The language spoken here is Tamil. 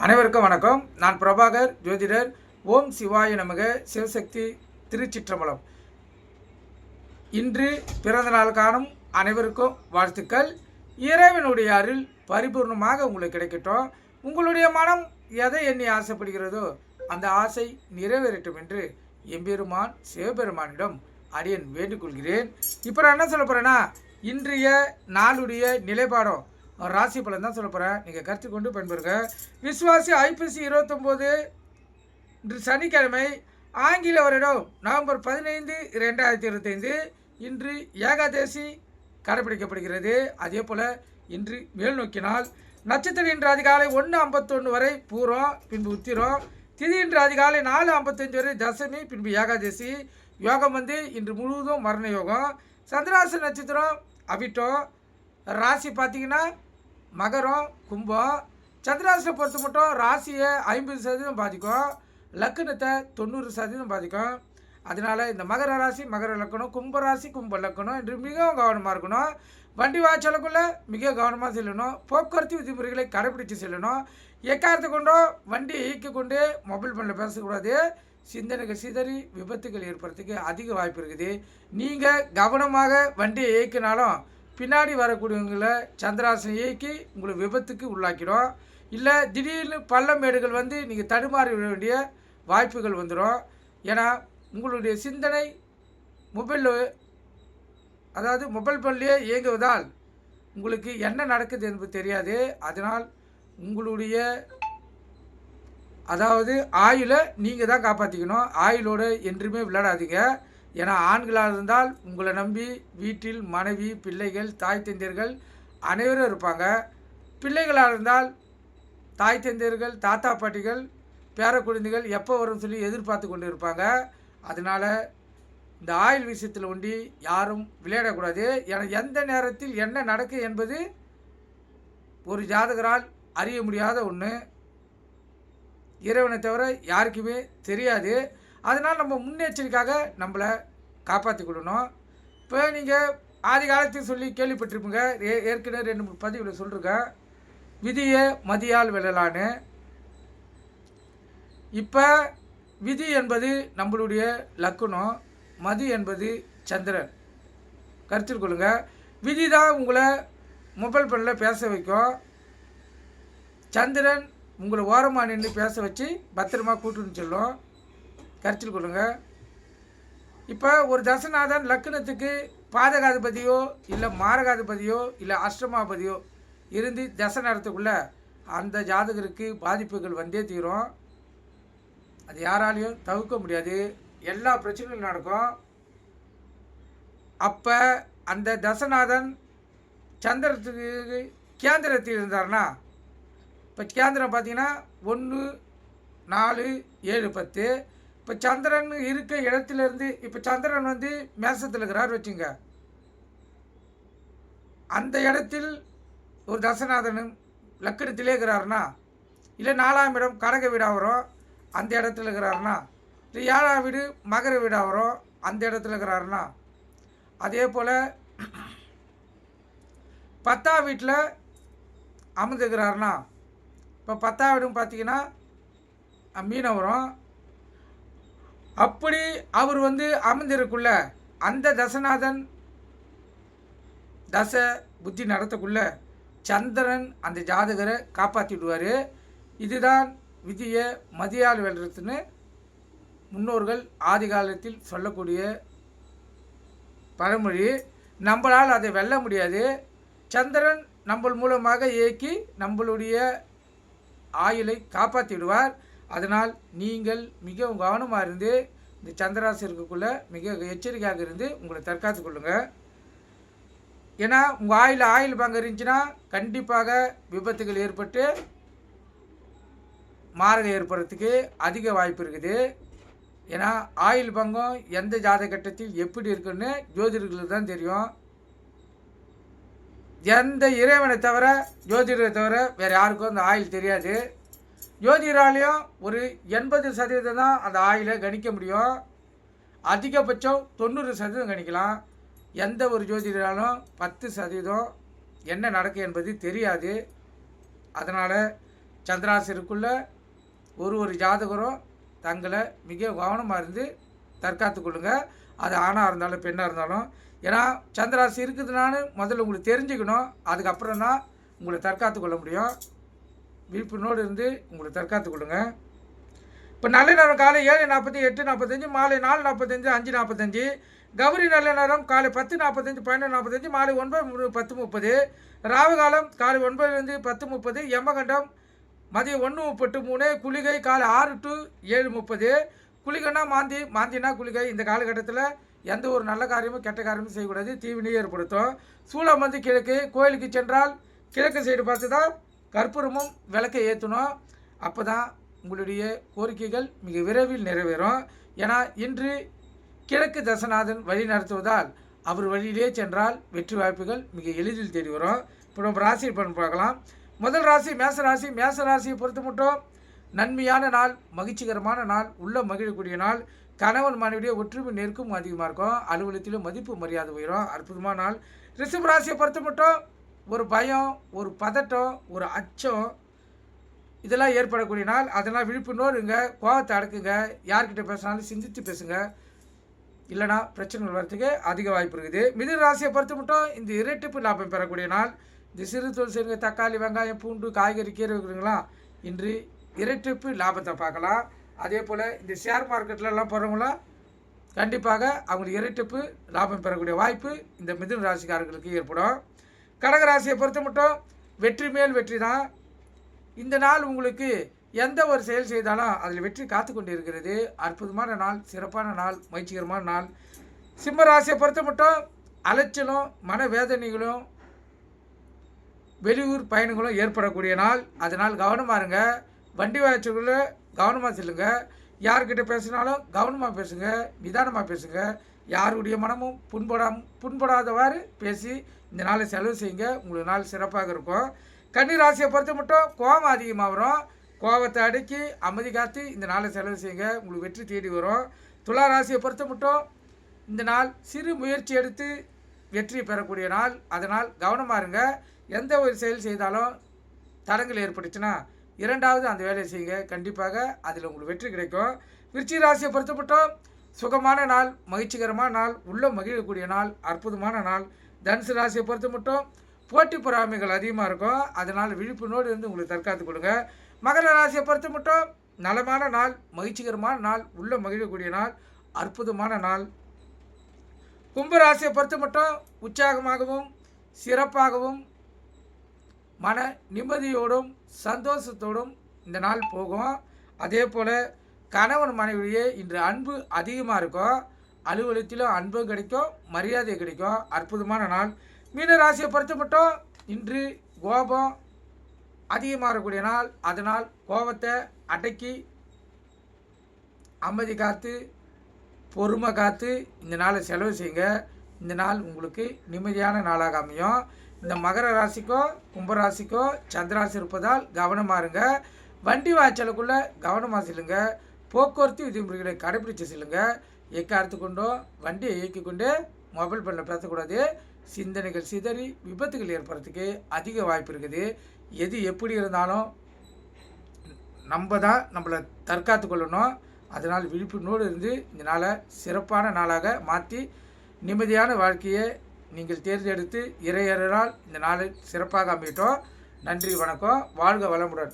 அனைவருக்கும் வணக்கம். நான் பிரபாகர் ஜோதிடர். ஓம் சிவாய நமக. சிவசக்தி திருச்சிற்றம்பலம். இன்று பிறந்த நாள் காணும் அனைவருக்கும் வாழ்த்துக்கள். இறைவனுடைய அருள் பரிபூர்ணமாக உங்களுக்கு கிடைக்கட்டும். உங்களுடைய மனம் எதை எண்ணி ஆசைப்படுகிறதோ அந்த ஆசை நிறைவேறட்டும் என்று எம்பெருமான் சிவபெருமானிடம் அடியன் வேண்டுகொள்கிறேன் இப்போ நான் என்ன சொல்ல போகிறேன்னா இன்றைய நாளுடைய நிலைப்பாடம் ராசி பலன் தான் சொல்ல போகிறேன் நீங்கள் கருத்து கொண்டு பயன்பெறுங்க விஸ்வாசி ஐப்பசி இருபத்தொம்போது இன்று சனிக்கிழமை ஆங்கில வருடம் நவம்பர் பதினைந்து ரெண்டாயிரத்தி இருபத்தைந்து. இன்று ஏகாதசி கடைபிடிக்கப்படுகிறது. அதே போல் இன்று மேல் நோக்கினால் நட்சத்திரம் இன்று அதிகாலை ஒன்று ஐம்பத்தொன்று வரை பூரம் பின்பு உத்திரம். திதி இன்று அதிகாலை நாலு ஐம்பத்தஞ்சு வரை தசமி பின்பு ஏகாதசி. யோகம் வந்து இன்று முழுவதும் மரண யோகம். சந்திராச நட்சத்திரம் அவிட்டம். ராசி பார்த்தீங்கன்னா மகரம் கும்பம். சந்திராசியை பொறுத்த மட்டும் ராசியை ஐம்பது சதவீதம் பாதிக்கும். லக்கணத்தை தொண்ணூறு சதவீதம் பாதிக்கும். அதனால் இந்த மகர ராசி மகர லக்கணம் கும்ப ராசி கும்ப லக்கணம் என்று மிகவும் கவனமாக இருக்கணும். வண்டி வாய்ச்சலுக்குள்ளே மிக கவனமாக செல்லணும். போக்குவரத்து விதிமுறைகளை கடைபிடித்து செல்லணும். எக்காரத்தை கொண்டோ வண்டி இயக்கி கொண்டு மொபைல் ஃபோனில் பேசக்கூடாது. சிந்தனைகள் சிதறி விபத்துகள் ஏற்படுறதுக்கு அதிக வாய்ப்பு இருக்குது. நீங்கள் கவனமாக வண்டியை இயக்கினாலும் பின்னாடி வரக்கூடியவங்களை சந்திராசனம் இயக்கி உங்களை விபத்துக்கு உள்ளாக்கிடும் இல்லை திடீர்னு பள்ளம் மேடுகள் வந்து நீங்கள் தடுமாறி விட வேண்டிய வாய்ப்புகள் வந்துடும் ஏன்னா உங்களுடைய சிந்தனை மொபைலில் அதாவது மொபைல் பள்ளியே இயங்குவதால் உங்களுக்கு என்ன நடக்குது என்பது தெரியாது. அதனால் உங்களுடைய அதாவது ஆயுளை நீங்கள் தான் காப்பாற்றிக்கணும் ஆயுளோடு என்றுமே விளையாடாதீங்க. ஏன்னா ஆண்களாக இருந்தால் உங்களை நம்பி வீட்டில் மனைவி பிள்ளைகள் தாய் தந்தையர்கள் அனைவரும் இருப்பாங்க. பிள்ளைகளாக இருந்தால் தாய் தந்தையர்கள் தாத்தா பாட்டிகள் பேர குழந்தைகள் எப்போ வரும்னு சொல்லி எதிர்பார்த்து கொண்டு இருப்பாங்க. அதனால் இந்த ஆயுள் விஷயத்தில் ஒண்டி யாரும் விளையாடக்கூடாது. என எந்த நேரத்தில் என்ன நடக்கும் என்பது ஒரு ஜாதகரால் அறிய முடியாத ஒன்று இறைவனை தவிர யாருக்குமே தெரியாது. அதனால் நம்ம முன்னெச்சரிக்கையாக நம்மளை காப்பாற்றி கொள்ளணும் இப்போ நீங்கள் ஆதி காலத்தையும் சொல்லி கேள்விப்பட்டிருப்பீங்க. ஏ ஏற்கனவே ரெண்டு மூணு பதிவில் சொல்லிருக்கேன். விதியை மதியால் விழலான்னு இப்போ விதி என்பது நம்மளுடைய லக்குனம் மதி என்பது சந்திரன். கருத்தில் கொள்ளுங்க. விதி தான் உங்களை மொபைல் ஃபோனில் பேச வைக்கும். சந்திரன் உங்களை ஓரமாக நின்று பேச வச்சு பத்திரமா கூட்டுன்னு சொல்லும். கருத்தில் கொள்ளுங்கள் இப்போ ஒரு தசநாதன் லக்னத்துக்கு பாதகாதிபதியோ இல்லை மாரகாதிபதியோ இல்லை அஷ்டமாபதியோ இருந்து தசை நேரத்துக்குள்ளே அந்த ஜாதகருக்கு பாதிப்புகள் வந்தே தீரும். அது யாராலையும் தவிர்க்க முடியாது. எல்லா பிரச்சனைகளும் நடக்கும். அப்போ அந்த தசநாதன் சந்திரத்துக்கு கேந்திரத்தில் இருந்தார்னா இப்போ கேந்திரம் பார்த்தீங்கன்னா ஒன்று நாலு ஏழு பத்து. இப்போ சந்திரன் இருக்க இடத்துலேருந்து இப்போ சந்திரன் வந்து மேசத்தில் இருக்கிறார் வச்சுங்க. அந்த இடத்தில் ஒரு தசநாதனும் லக்கணத்திலே இருக்கிறாருனா இல்லை நாலாம் இடம் கடக வீடாக வரும் அந்த இடத்துல இருக்கிறாருனா இல்லை ஏழாம் வீடு மகர வீடாக வரும் அந்த இடத்துல இருக்கிறாருனா அதே போல் பத்தாம் வீட்டில் அமர்ந்துக்கிறாருனா இப்போ பத்தாம் வீடும் பார்த்தீங்கன்னா மீனவரம் அப்படி அவர் வந்து அமர்ந்திருக்குள்ள அந்த தசநாதன் தச புத்தி நடத்தக்குள்ள சந்திரன் அந்த ஜாதகரை காப்பாற்றி விடுவார் இதுதான் விதியை மதியால் வெல்றதுன்னு முன்னோர்கள் ஆதி காலத்தில் சொல்லக்கூடிய பழமொழி. நம்மளால் அதை வெல்ல முடியாது. சந்திரன் நம்ம மூலமாக இயக்கி நம்மளுடைய ஆயுளை காப்பாற்றி விடுவார் அதனால் நீங்கள் மிகவும் கவனமாக இருந்து இந்த சந்திராசி இருக்கக்குள்ளே மிக எச்சரிக்கையாக இருந்து உங்களை தற்காத்து கொள்ளுங்கள் ஏன்னா உங்கள் ஆயில் ஆயில் பங்கு இருந்துச்சுன்னா கண்டிப்பாக விபத்துகள் ஏற்பட்டு மாரகம் ஏற்படுறதுக்கு அதிக வாய்ப்பு இருக்குது. ஏன்னா ஆயில் பங்கம் எந்த ஜாத கட்டத்தில் எப்படி இருக்குன்னு ஜோதிடர்களுக்கு தான் தெரியும். எந்த இறைவனை தவிர ஜோதிடரை தவிர வேறு யாருக்கும் அந்த ஆயில் தெரியாது. ஜோதிடராலையும் ஒரு எண்பது சதவீதம் தான் அந்த ஆயிலை கணிக்க முடியும். அதிகபட்சம் தொண்ணூறு சதவீதம் கணிக்கலாம். எந்த ஒரு ஜோதிடராலும் பத்து சதவீதம் என்ன நடக்கும் என்பது தெரியாது. அதனால் சந்திராசிற்குள்ளே ஒரு ஒரு ஜாதகரும் தங்களை மிக கவனமாக இருந்து தற்காத்து கொள்ளுங்க. அது ஆணாக இருந்தாலும் பெண்ணாக இருந்தாலும். ஏன்னா சந்திராசி இருக்குதுனான்னு முதல்ல உங்களுக்கு தெரிஞ்சுக்கணும். அதுக்கப்புறம் தான் உங்களை தற்காத்து கொள்ள முடியும். விழிப்புணோடு இருந்து உங்களை தற்காத்து கொள்ளுங்க. இப்போ நல்ல நேரம் காலை ஏழு நாற்பத்தி எட்டு நாற்பத்தஞ்சு மாலை நாலு நாற்பத்தஞ்சு அஞ்சு நாற்பத்தஞ்சு. கௌரி நல்ல நேரம் காலை பத்து நாற்பத்தஞ்சு பன்னெண்டு நாற்பத்தஞ்சு மாலை ஒன்பது பத்து முப்பது. ராவுகாலம் காலை ஒன்பதுலேருந்து பத்து முப்பது. எம்மகண்டம் மதியம் ஒன்று முப்பட்டு மூணு குளிகை காலை ஆறு டு ஏழு முப்பது. குளிகைனா மாந்தி மாந்தினா குளிகை. இந்த காலகட்டத்தில் எந்த ஒரு நல்ல காரியமும் கெட்ட காரியமும் செய்யக்கூடாது. தீவினையை ஏற்படுத்தும். சூளம் வந்து கிழக்கு கோயிலுக்கு சென்றால் கிழக்கு சைடு பார்த்து தான் கற்பூரமும் விளக்கை ஏற்றணும் அப்போ தான் உங்களுடைய கோரிக்கைகள் மிக விரைவில் நிறைவேறும். ஏன்னா இன்று கிழக்கு தசநாதன் வழி நடத்துவதால் அவர் வழியிலே சென்றால் வெற்றி வாய்ப்புகள் மிக எளிதில் தேடி வரும். இப்போ நம்ம ராசி பலன் பார்க்கலாம். முதல் ராசி மேச ராசி. மேச ராசியை பொறுத்து மட்டும் நன்மையான நாள் மகிழ்ச்சிகரமான நாள் உள்ள மகிழக்கூடிய நாள். கணவன் மனைவிடைய ஒற்றுமை நெருக்கமும் அதிகமாக இருக்கும். அலுவலகத்திலும் மதிப்பு மரியாதை உயரும். அற்புதமான நாள். ரிஷப ராசியை பொறுத்து மட்டும் ஒரு பயம் ஒரு பதட்டம் ஒரு அச்சம் இதெல்லாம் ஏற்படக்கூடிய நாள். அதெல்லாம் விழிப்புணர்வு இருங்க கோபத்தை அடக்குங்க. யார்கிட்ட பேசினாலும் சிந்தித்து பேசுங்க. இல்லைனா பிரச்சனைகள் வர்றதுக்கு அதிக வாய்ப்பு இருக்குது. மிதன ராசியை பொறுத்து மட்டும் இந்த இரட்டிப்பு லாபம் பெறக்கூடிய நாள். இந்த சிறு தொழில் செய்யுங்க தக்காளி வெங்காயம் பூண்டு காய்கறி கீரை வைக்கிறீங்களா இன்று இரட்டிப்பு லாபத்தை பார்க்கலாம். அதே போல் இந்த ஷேர் மார்க்கெட்லலாம் போகிறவங்களாம் கண்டிப்பாக அவங்களுக்கு இரட்டிப்பு லாபம் பெறக்கூடிய வாய்ப்பு இந்த மிதுன ராசிக்காரர்களுக்கு ஏற்படும். கடகராசியை பொறுத்த மட்டும் வெற்றி மேல் வெற்றி தான். இந்த நாள் உங்களுக்கு எந்த ஒரு செயல் செய்தாலும் அதில் வெற்றி காத்து கொண்டு இருக்கிறது அற்புதமான நாள் சிறப்பான நாள் மகிழ்ச்சிகரமான நாள். சிம்ம ராசியை பொறுத்த மட்டும் அலைச்சலும் மனவேதனைகளும் வெளியூர் பயணங்களும் ஏற்படக்கூடிய நாள். அதனால் கவனமாக இருங்க. வண்டி வாய்ச்சல்கள கவனமாக செல்லுங்க. யார்கிட்ட பேசினாலும் கவனமாக பேசுங்க நிதானமாக பேசுங்க. யாருடைய மனமும் புண்படாம புண்படாதவாறு பேசி இந்த நாளை செலவு செய்யுங்க. உங்களுக்கு நாள் சிறப்பாக இருக்கும். கன்னி ராசியை பொறுத்த மட்டும் கோபம் அதிகமாக வரும். கோபத்தை அடக்கி அமைதி காத்து இந்த நாளை செலவு செய்யுங்க. உங்களுக்கு வெற்றி தேடி வரும். துலா ராசியை பொறுத்த மட்டும் இந்த நாள் சிறு முயற்சி எடுத்து வெற்றி பெறக்கூடிய நாள். அதனால் கவனமாக இருங்க. எந்த ஒரு செயல் செய்தாலும் தடங்கள் ஏற்பட்டுச்சுன்னா இரண்டாவது அந்த வேலையை செய்யுங்க. கண்டிப்பாக அதில் உங்களுக்கு வெற்றி கிடைக்கும். விருச்சி ராசியை பொறுத்த மட்டும் சுகமான நாள் மகிழ்ச்சிகரமான நாள் உள்ள மகிழக்கூடிய நாள் அற்புதமான நாள் தனுசு ராசியை பொறுத்த மட்டும் போட்டி பொறாமைகள் அதிகமாக இருக்கும். அதனால் விழிப்புணோடு இருந்து உங்களுக்கு தற்காத்து கொடுங்க மகர ராசியை பொறுத்த மட்டும் நலமான நாள் மகிழ்ச்சிகரமான நாள் உள்ள மகிழக்கூடிய நாள் அற்புதமான நாள். கும்பராசியை பொறுத்த மட்டும் உற்சாகமாகவும் சிறப்பாகவும் மன நிம்மதியோடும் சந்தோஷத்தோடும் இந்த நாள் போகும். அதே போல் கணவன் மனைவியே இன்று அன்பு அதிகமாக இருக்கும். அலுவலகத்திலும் அன்பும் கிடைக்கும் மரியாதை கிடைக்கும். அற்புதமான நாள். மீன ராசியை பொறுத்த மட்டும் இன்று கோபம் அதிகமாக இருக்கக்கூடிய நாள். அதனால் கோபத்தை அடக்கி அமைதி காத்து பொறுமை காத்து இந்த நாளை செலவு செய்யுங்க. இந்த நாள் உங்களுக்கு நிம்மதியான நாளாக அமையும். இந்த மகர ராசிக்கோ கும்பராசிக்கோ சந்திராசி இருப்பதால் கவனமாக இருங்க. வண்டி வாய்ச்சலுக்குள்ளே கவனமாக செல்லுங்க. போக்குவரத்து விதிமுறைகளை கடைபிடிச்சு செல்லுங்கள் எக்காரத்து கொண்டோ வண்டியை இயக்கி கொண்டு மொபைல் ஃபோனில் பேசக்கூடாது சிந்தனைகள் சிதறி விபத்துகள் ஏற்படுறதுக்கு அதிக வாய்ப்பு இருக்குது. எது எப்படி இருந்தாலும் நம்ம தான் நம்மளை தற்காத்து கொள்ளணும். அதனால் விழிப்புணர்வோடு இருந்து இந்த நாளை சிறப்பான நாளாக மாற்றி நிம்மதியான வாழ்க்கையை நீங்கள் தேர்ந்தெடுத்து இறையறால் இந்த நாளை சிறப்பாக அமையட்டும். நன்றி வணக்கம். வாழ்க வளமுடன்.